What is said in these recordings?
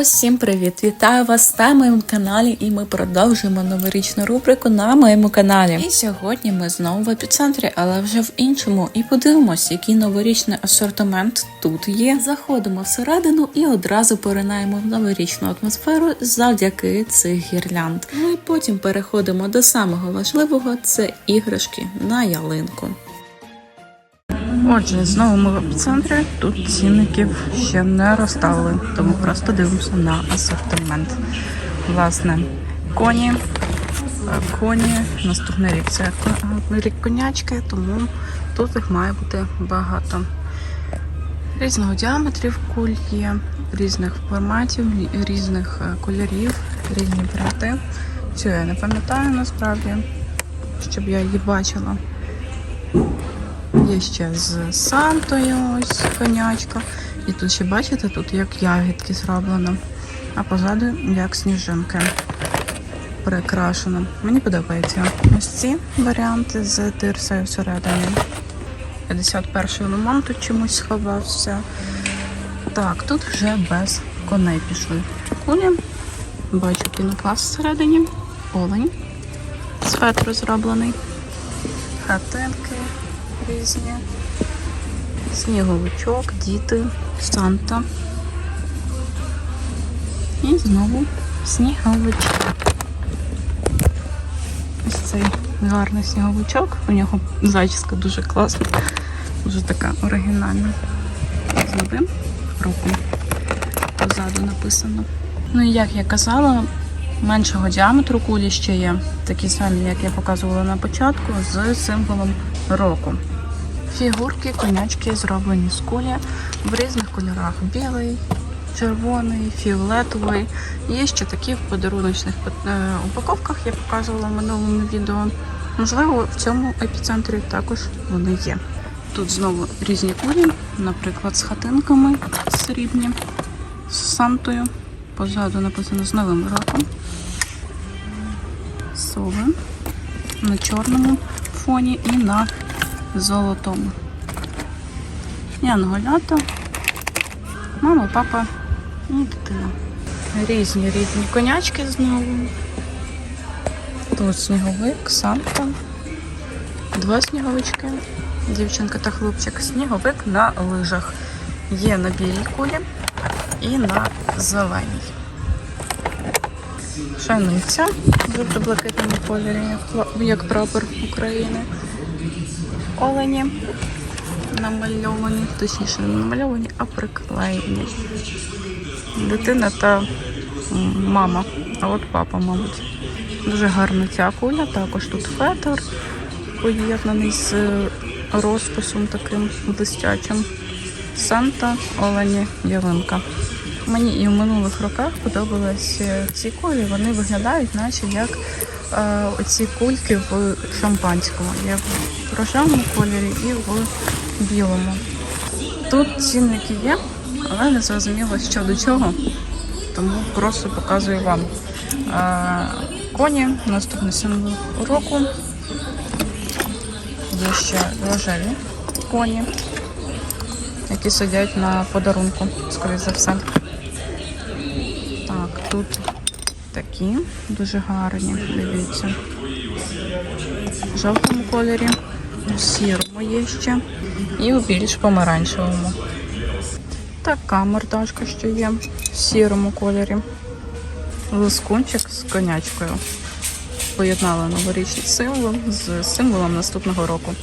Усім привіт! Вітаю вас на моєму каналі, і ми продовжуємо новорічну рубрику на моєму каналі. І сьогодні ми знову в епіцентрі, але вже в іншому. І подивимось, який новорічний асортимент тут є. Заходимо всередину і одразу поринаємо в новорічну атмосферу завдяки цих гірлянд. Ну і потім переходимо до самого важливого це іграшки на ялинку. Отже, знову ми в епіцентрі. Тут цінників ще не розставили, тому просто дивимося на асортимент. Власне, коні, е, коні, наступний рік це рік конячки, тому тут їх має бути багато. Різного діаметрів куль є, різних форматів, різних е, кольорів, різні брати. Цю я не пам'ятаю насправді, щоб я її бачила. Є ще з Сантою ось конячка. І тут ще бачите, тут як ягідки зроблено. А позаду як сніжинки прикрашено. Мені подобається. Ось ці варіанти з тирсою всередині. 51-й лимон тут чомусь сховався. Так, тут вже без коней пішли. Кулі. Бачу пінопласт всередині. Олень. З фетру зроблений. Хатинки різні. Сніговичок, діти, Санта. І знову сніговичок. Ось цей гарний сніговичок. У нього зачіска дуже класна, дуже така оригінальна. З новим роком позаду написано. Ну і як я казала, меншого діаметру кулі ще є. Такі самі, як я показувала на початку, з символом року. Фігурки, конячки зроблені з кулі в різних кольорах: білий, червоний, фіолетовий. Є ще такі в подаруночних е, упаковках, я показувала в минулому відео. Можливо, в цьому епіцентрі також вони є. Тут знову різні кулі, наприклад, з хатинками срібні, з Сантою. Позаду написано з Новим роком. Сови на чорному фоні і на золотому. Янголята, мама, папа і дитина. Різні різні конячки знову. Тут сніговик, Санта. Два сніговички. Дівчинка та хлопчик. Сніговик на лижах. Є на білій кулі і на зеленій. Шайниця в жовто-блакитному кольорі, як прапор України. Олені намальовані, точніше не намальовані, а приклеєні. Дитина та мама, а от папа, мабуть. Дуже гарна ця куля, також тут фетр поєднаний з розписом таким блистячим. Санта, Олені, ялинка. Мені і в минулих роках подобалися ці кулі. Вони виглядають, наче як е, оці кульки в шампанському. В рожевому кольорі і в білому. Тут цінники є, але не зрозуміло, що до чого. Тому просто показую вам. Коні, наступний символ року. Є ще рожеві коні, які сидять на подарунку, скоріше за все. Так, тут такі дуже гарні, дивіться. В жовтому кольорі, сірому є ще і у більш помаранчевому. Така мордашка, що є в сірому кольорі. Лискунчик з конячкою. Поєднали новорічний символ з символом наступного року.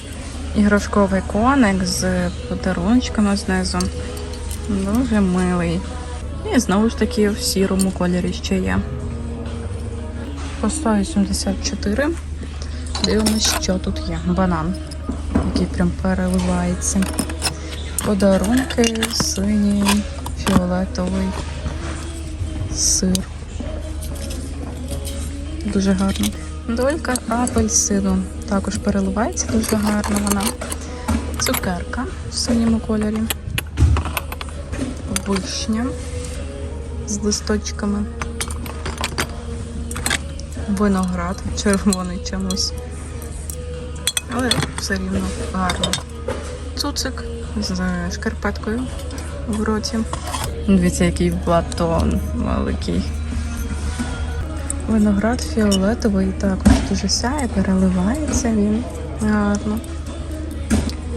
Іграшковий коник з подарунчиками знизу. Дуже милий. І знову ж таки в сірому кольорі ще є. По 184. Дивимось, що тут є. Банан, який прям переливається. Подарунки, синій, фіолетовий, сир. Дуже гарно. Долька апельсину. Також переливається дуже гарно вона. Цукерка в синьому кольорі. Вишня з листочками. Виноград червоний чомусь. Але все рівно гарно. Цуцик з шкарпеткою в роті. Дивіться, який батон великий. Виноград фіолетовий також дуже сяє, переливається він гарно.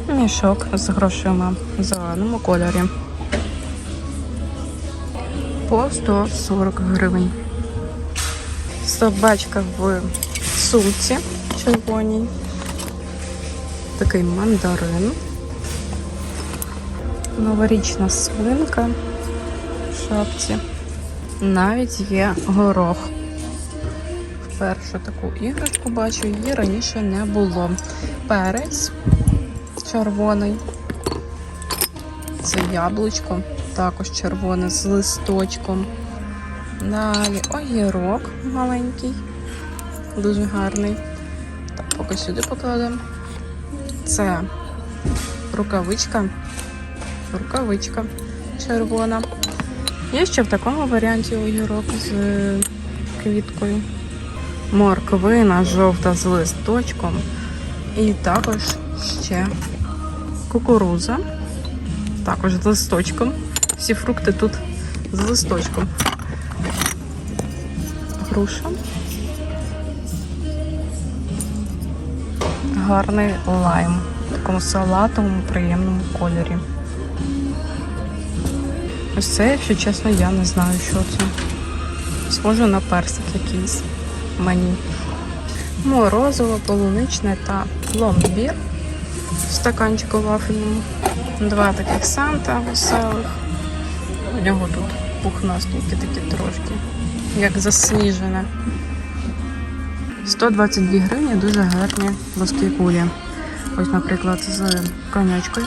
Мішок з грошима в зеленому кольорі. По 140 гривень. Собачка в сумці червоній. Такий мандарин. Новорічна свинка в шапці. Навіть є горох. Вперше таку іграшку бачу, її раніше не було. Перець червоний. Це яблучко, також червоне з листочком. Далі огірок маленький, дуже гарний. Так, поки сюди покладемо. Це рукавичка. Рукавичка червона. Є ще в такому варіанті огірок з е, квіткою. Морквина жовта з листочком. І також ще кукуруза. Також з листочком. Всі фрукти тут з листочком. Груша. Гарний лайм. В такому салатовому, приємному кольорі. Ось це, якщо чесно, я не знаю, що це. Схоже на персик якийсь мені. Морозиво, полуничне та пломбір в стаканчику вафельному. Два таких санта веселих. У нього тут пухнастенькі такі трошки, як засніжене. 122 гривні дуже гарні плоскі кулі. Ось, наприклад, з конячкою.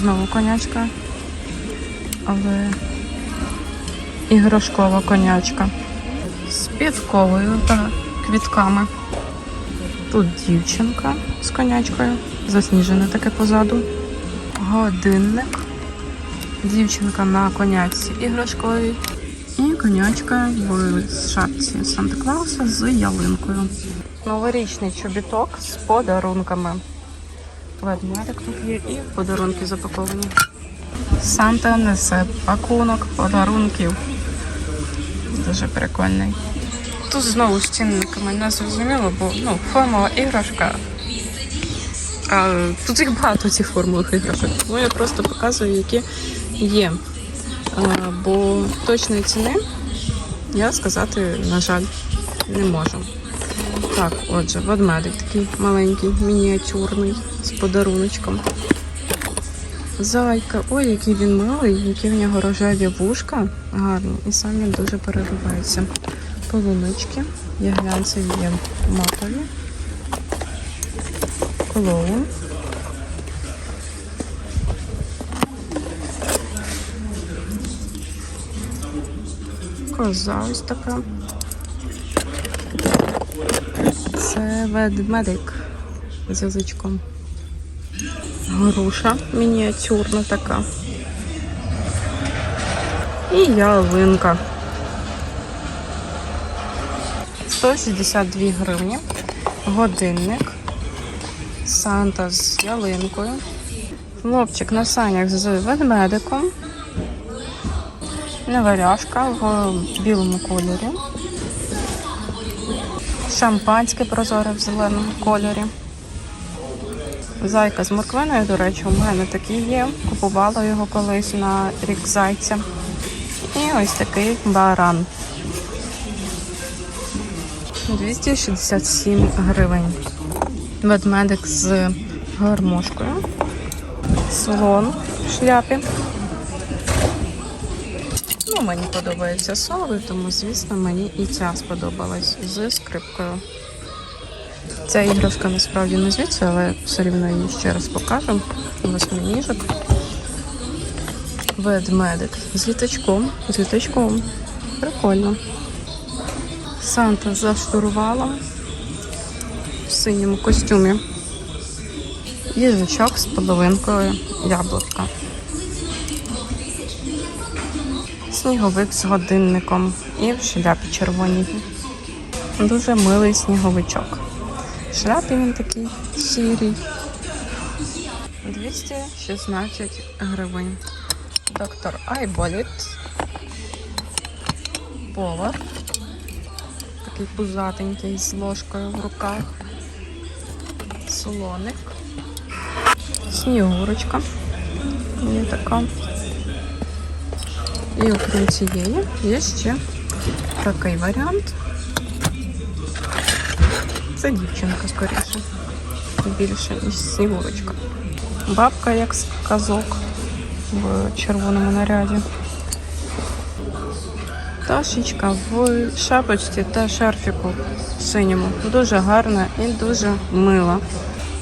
Знову конячка. Але іграшкова конячка. З підковою та квітками. Тут дівчинка з конячкою. Засніжене таке позаду. Годинник. Дівчинка на конячці іграшковій. І конячка в шапці Санта-Клауса з ялинкою. Новорічний чобіток з подарунками. Ведмедик тут є і подарунки запаковані. Санта несе пакунок подарунків. Дуже прикольний. Тут знову з цінниками не зрозуміло, бо ну, формова іграшка. А тут їх багато цих формових іграшок. Тому я просто показую, які є. Бо точної ціни я сказати, на жаль, не можу. Так, отже, ведмедик такий маленький, мініатюрний, з подаруночком. Зайка, ой, який він милий, які в нього рожеві вушка гарні, і сам він дуже переливається. Полунички, є глянцеві, є матові. Клоун. Коза ось така. Це ведмедик з язичком. Груша мініатюрна така. І ялинка. 162 гривні. Годинник. Санта з ялинкою. Хлопчик на санях з ведмедиком. Неваляшка в білому кольорі. Шампанське прозоре в зеленому кольорі. Зайка з морквиною, до речі, у мене такий є. Купувала його колись на рік зайця. І ось такий баран. 267 гривень. Ведмедик з гармошкою. Слон в шляпі. Ну, мені подобаються сови, тому, звісно, мені і ця сподобалась з скрипкою. Ця іграшка насправді не звідси, але все рівно її ще раз покажу. Восьминіжок. Ведмедик з літачком. З літачком. Прикольно. Санта за штурвалом в синьому костюмі. Їжачок з половинкою яблучка. Сніговик з годинником і в шляпі червоній. Дуже милий сніговичок. В шляпі він такий сірий. 216 гривень. Доктор Айболіт. Повар. Такий пузатенький з ложкою в руках. Слоник. Снігурочка. Є така. І окрім цієї є ще такий варіант. Це дівчинка, скоріше. Більше, ніж снігурочка. Бабка, як казок в червоному наряді. Пташечка в шапочці та шарфіку синьому. Дуже гарна і дуже мила.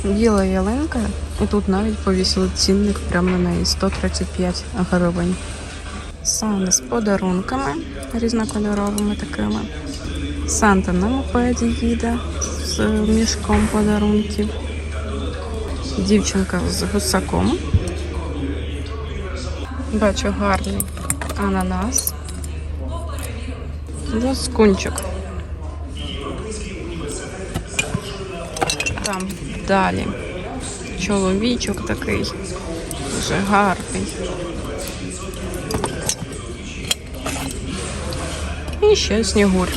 Біла ялинка, і тут навіть повісили цінник прямо на неї 135 гривень. Сани з подарунками різнокольоровими такими. Санта на мопеді їде з мішком подарунків. Дівчинка з гусаком. Бачу гарний ананас. Лоскунчик. Там далі. Чоловічок такий. Дуже гарний. І ще снігурь.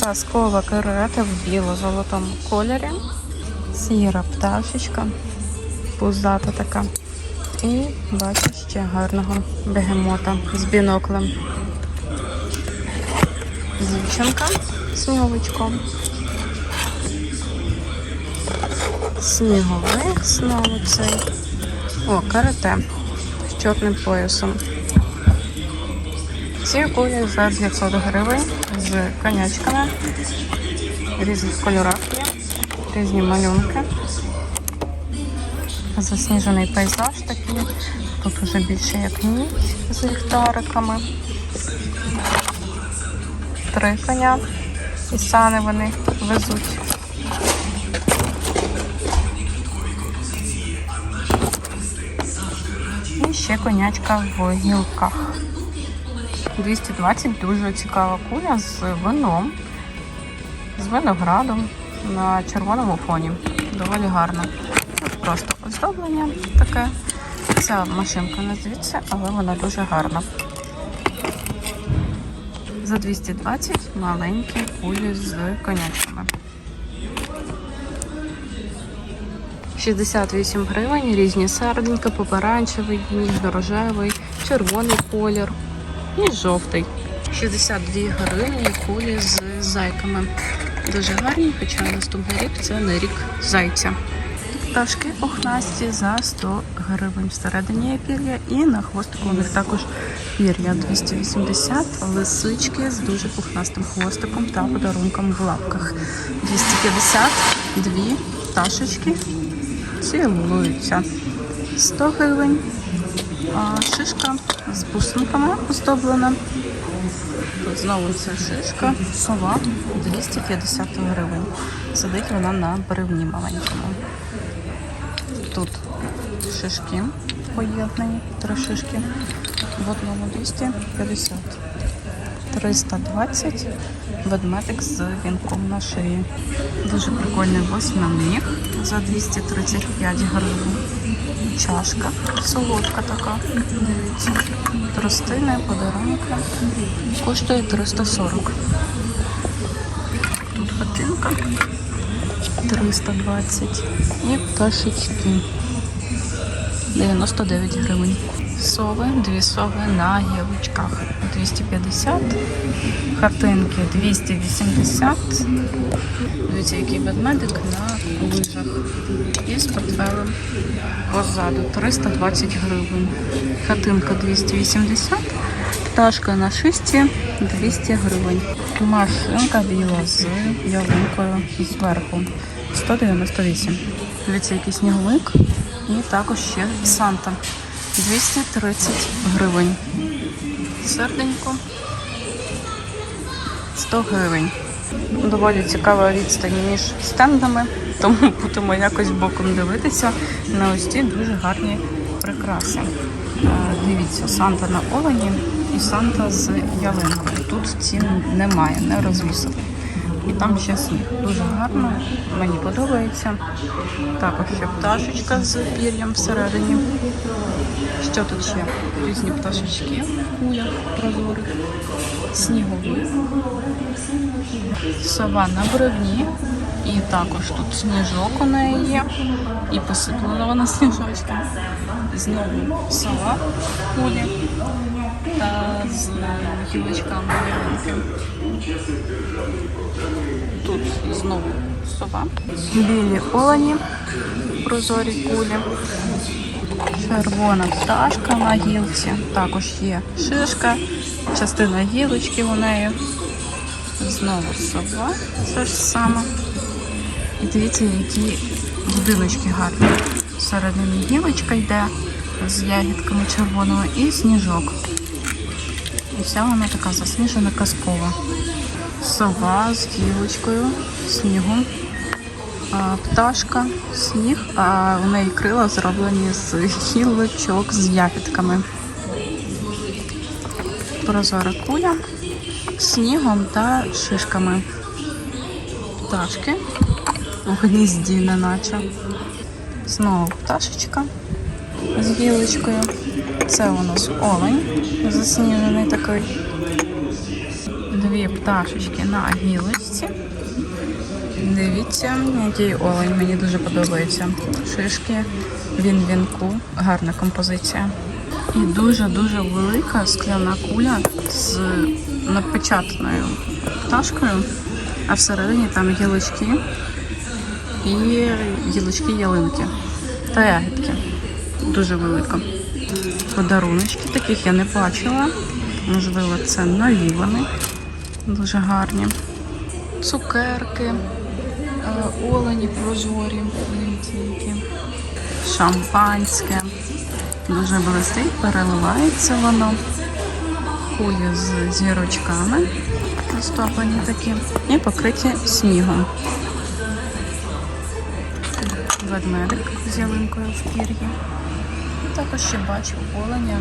Казкова карета в біло-золотому кольорі. Сіра пташечка. Пузата така. І бачу ще гарного бегемота з біноклем. Дівчинка з сніговичком. Сніговик знову цей. О, карате з чорним поясом. Ці кулі за 900 гривень з конячками. Різних кольорах є, різні малюнки. Засніжений пейзаж такий. Тут уже більше як ніч з ліхтариками. Три коня. І сани вони везуть. І ще конячка в гілках. 220 дуже цікава куля з вином, з виноградом на червоному фоні. Доволі гарно. Тут просто оздоблення таке. Ця машинка не звідси, але вона дуже гарна. За 220 маленькі кулі з конячками. 68 гривень, різні серденька, помаранчевий, ніжно-рожевий, червоний колір і жовтий. 62 гривні кулі з зайками. Дуже гарні, хоча наступний рік це не рік зайця. Пташки пухнасті за 100 гривень всередині є пір'я і на хвостику у них також пір'я 280, лисички з дуже пухнастим хвостиком та подарунком в лапках. 250, дві пташечки цілуються. 100 гривень. А шишка з бусинками оздоблена. Тут знову ця шишка, сова 250 гривень. Сидить вона на бревні маленькому. Тут шишки поєднані, три шишки. В одному 250. 320 ведмедик з вінком на шиї. Дуже прикольний восьминіг за 235 гривень. Чашка солодка така. Дивіться. Тростини, подарунки. Коштує 340. Тут хатинка 320. І пташечки 99 гривень. Сови, дві сови на гілочках 250, хатинки 280. Дивіться, який ведмедик на лижах. І з портфелем позаду 320 гривень. Хатинка 280, пташка на шисті 200 гривень. Машинка біла з ялинкою зверху 198. Дивіться, який сніговик. І також ще Санта. 230 гривень. Серденько 100 гривень. Доволі цікава відстань між стендами, тому будемо якось боком дивитися на ось ці дуже гарні прикраси. Е, Дивіться, Санта на олені і Санта з ялинкою. Тут цін немає, не розвісили. І там ще сніг. Дуже гарно, мені подобається. Також ще пташечка з пір'ям всередині. Що тут ще? Різні пташечки в кулях прозорих, снігові, сова на бревні. І також тут сніжок у неї є. І посиплена вона сніжочком. Знову в кулі та з гілочками ялинки. Тут знову сова. Білі олені, прозорі кулі. Червона пташка на гілці. Також є шишка, частина гілочки у неї. Знову сова. Це ж саме. І дивіться, які будиночки гарні. Всередині гілочка йде з ягідками червоного і сніжок. І вся вона така засніжена казкова. Сова з гілочкою, снігом. Пташка, сніг, а у неї крила зроблені з гілочок з ягідками. Прозора куля снігом та шишками. Пташки у гнізді, неначе. Знову пташечка з гілочкою. Це у нас олень засніжений такий. Дві пташечки на гілочці. Дивіться, який олень мені дуже подобається. Шишки, він вінку, гарна композиція. І дуже-дуже велика скляна куля з напечатаною пташкою, а всередині там гілочки і гілочки ялинки та ягідки. Дуже велика. Подаруночки таких я не бачила. Можливо, це нові вони. Дуже гарні. Цукерки, е, олені прозорі, які. Шампанське. Дуже блистить, переливається воно. Кулі з зірочками розтоплені такі. І покриті снігом. Ведмедик з ялинкою в пір'ї. Також ще бачу оленя,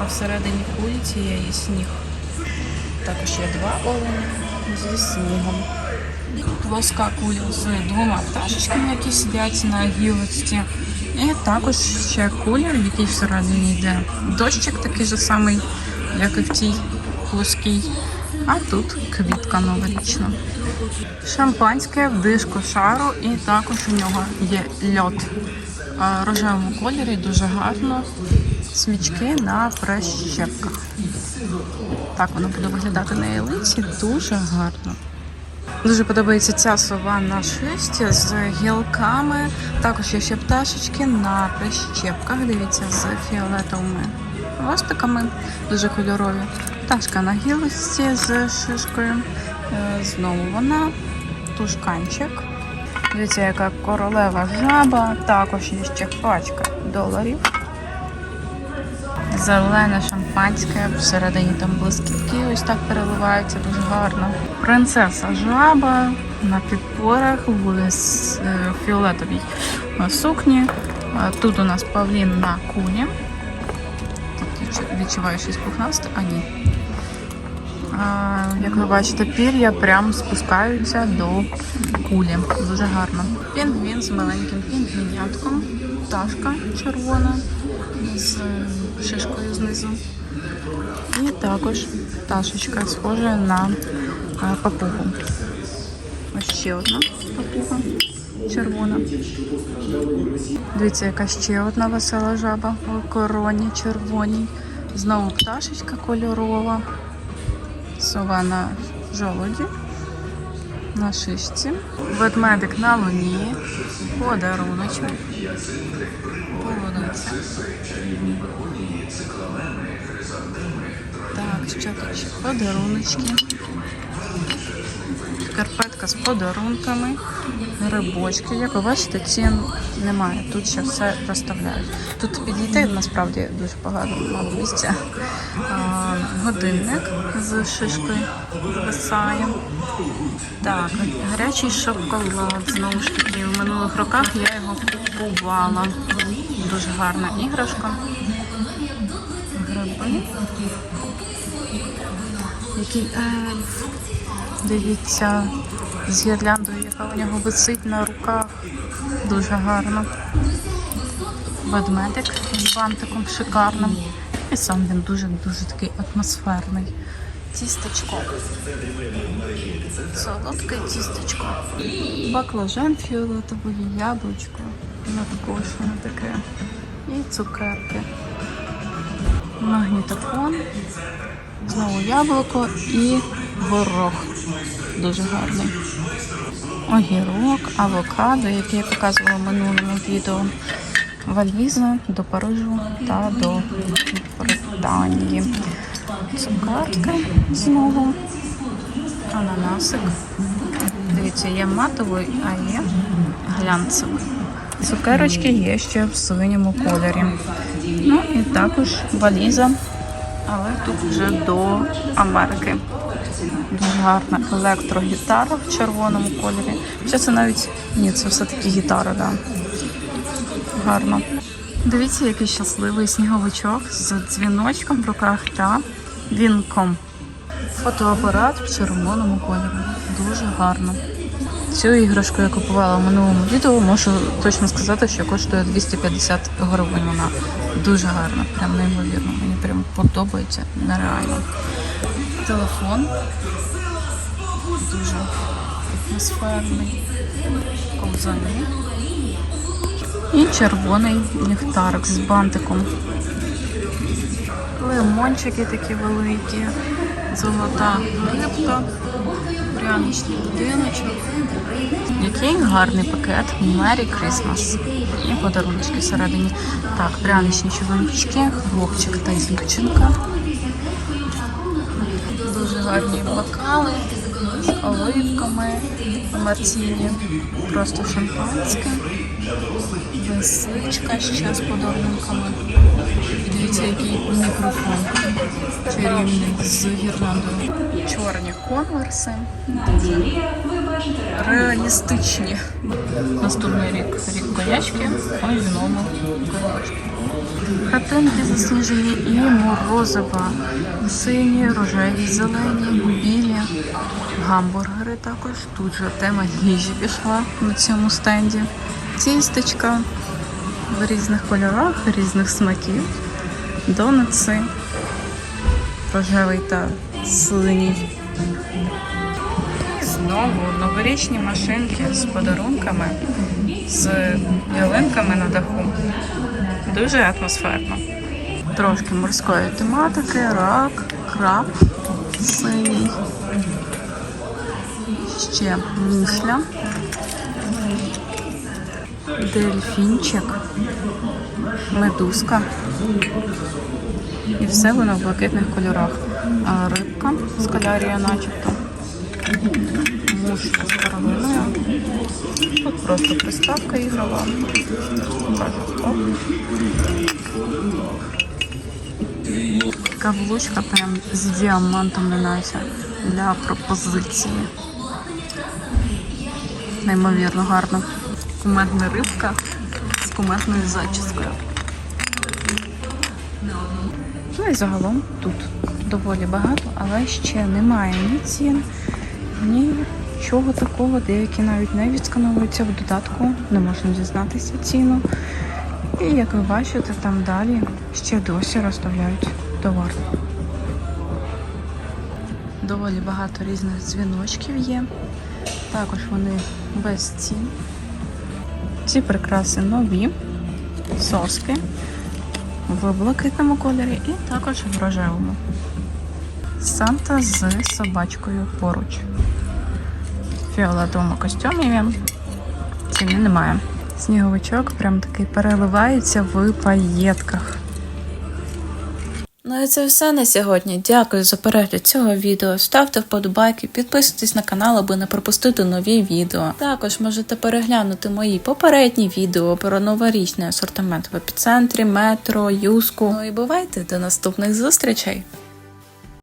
а всередині кулі цієї сніг. Також є два олені зі снігом. Плоска куля з двома пташечками, які сидять на гілочці. І також ще куля, в якій всередині йде дощик такий же самий, як і в тій плоскій. А тут квітка новорічна. Шампанське в дишку шару, і також у нього є льод. В рожевому кольорі дуже гарно. Свічки на прищепках. Так воно буде виглядати на ялинці дуже гарно. Дуже подобається ця сова на шисті з гілками. Також є ще пташечки на прищепках. Дивіться, з фіолетовими хвостиками. Дуже кольорові. Пташка на гілочці з шишкою. Е, Знову вона. Тушканчик. Дивіться, яка королева жаба. Також є ще пачка доларів. Зелене шампанське, всередині там блискітки ось так переливаються, дуже гарно. Принцеса жаба на підпорах в е, фіолетовій е, сукні. Тут у нас павлін на куні. Відчуваю щось пухнасте, а ні. Як ви бачите, пір'я прям спускаються до кулі. Дуже гарно. Пінгвін з маленьким пінгвінятком. Пташка червона з е, шишкою знизу. І також пташечка схожа на е, папугу. Ось ще одна папуга червона. Дивіться, яка ще одна весела жаба у короні червоній. Знову пташечка кольорова. Сова на жолуді, на шишці. Ведмедик на луні. Подаруночок. Полуниця. Так, що тут Подаруночки. Подаруночки. Карпетка з подарунками, грибочки. Як ви бачите, цін немає. Тут ще все розставляють. Тут підійти насправді дуже багато мало місця. А, годинник з шишкою висає. Так, гарячий шоколад. Знову ж таки, в минулих роках я його купувала. Дуже гарна іграшка. Який ельф. Дивіться, з гірляндою, яка у нього висить на руках. Дуже гарно. Ведмедик з бантиком шикарним. І сам він дуже-дуже такий атмосферний. Тістечко. Солодке тістечко. Баклажан фіолетовий, яблучко. Ну також воно таке. І цукерки. Магнітофон. Знову яблуко і горох. Дуже гарний. Огірок, авокадо, який я показувала в минулому відео. Валіза до Парижу та до Британії. Цукерки знову. Ананасик. Дивіться, є матовий, а є глянцевий. Цукерочки є ще в синьому кольорі. Ну і також валіза, але тут вже до Америки. Дуже гарна електрогітара в червоному кольорі. Що це навіть ні, це все-таки гітара, да. Гарно. Дивіться, який щасливий сніговичок з дзвіночком в руках та вінком. Фотоапарат в червоному кольорі. Дуже гарно. Цю іграшку я купувала в минулому відео, можу точно сказати, що коштує 250 гривень. Вона дуже гарна, прям неймовірно. Мені прям подобається нереально. Телефон дуже атмосферний. Ковзани. І червоний ліхтарик з бантиком. Лимончики такі великі, золота рибка, пряничний будиночок. Який гарний пакет Merry Christmas. І подарунки всередині. Так, пряничні чоловічки, хлопчик та дівчинка. Дуже гарні бокали з оливками, мартіні, просто шампанське, лисичка ще з подарунками. Дивіться, який мікрофон чарівний з гірляндою. Чорні конверси, реалістичні. Наступний рік рік конячки, а знову коробочки. Хатинки засніжені і морозива. Сині, рожеві, зелені, білі. Гамбургери також. Тут же тема їжі пішла на цьому стенді. Тістечка в різних кольорах, різних смаків. Донатси. Рожевий та синій. І знову новорічні машинки з подарунками, з ялинками на даху. Дуже атмосферно. Трошки морської тематики, рак, краб синій. Ще мушля, дельфінчик, медузка. І все воно в блакитних кольорах. А рибка скалярія начебто. Мушка з коровиною. Тут просто приставка ігрова. Бачу, оп. Каблучка прям з діамантом неначе для пропозиції. Неймовірно гарно. Кумедна рибка з кумедною зачіскою. Ну і загалом тут доволі багато, але ще немає ні цін, ні чого такого. Деякі навіть не відскановуються в додатку, не можна дізнатися ціну. І як ви бачите, там далі ще досі розставляють товар. Доволі багато різних дзвіночків є. Також вони без цін. Ці прикраси нові, соски в блакитному кольорі і також в рожевому. Санта з собачкою поруч. В фіолетовому костюмі він. Ціни немає. Сніговичок прям такий переливається в паєтках. Це все на сьогодні. Дякую за перегляд цього відео. Ставте вподобайки, підписуйтесь на канал, аби не пропустити нові відео. Також можете переглянути мої попередні відео про новорічний асортимент в епіцентрі, метро, юску. Ну і бувайте до наступних зустрічей!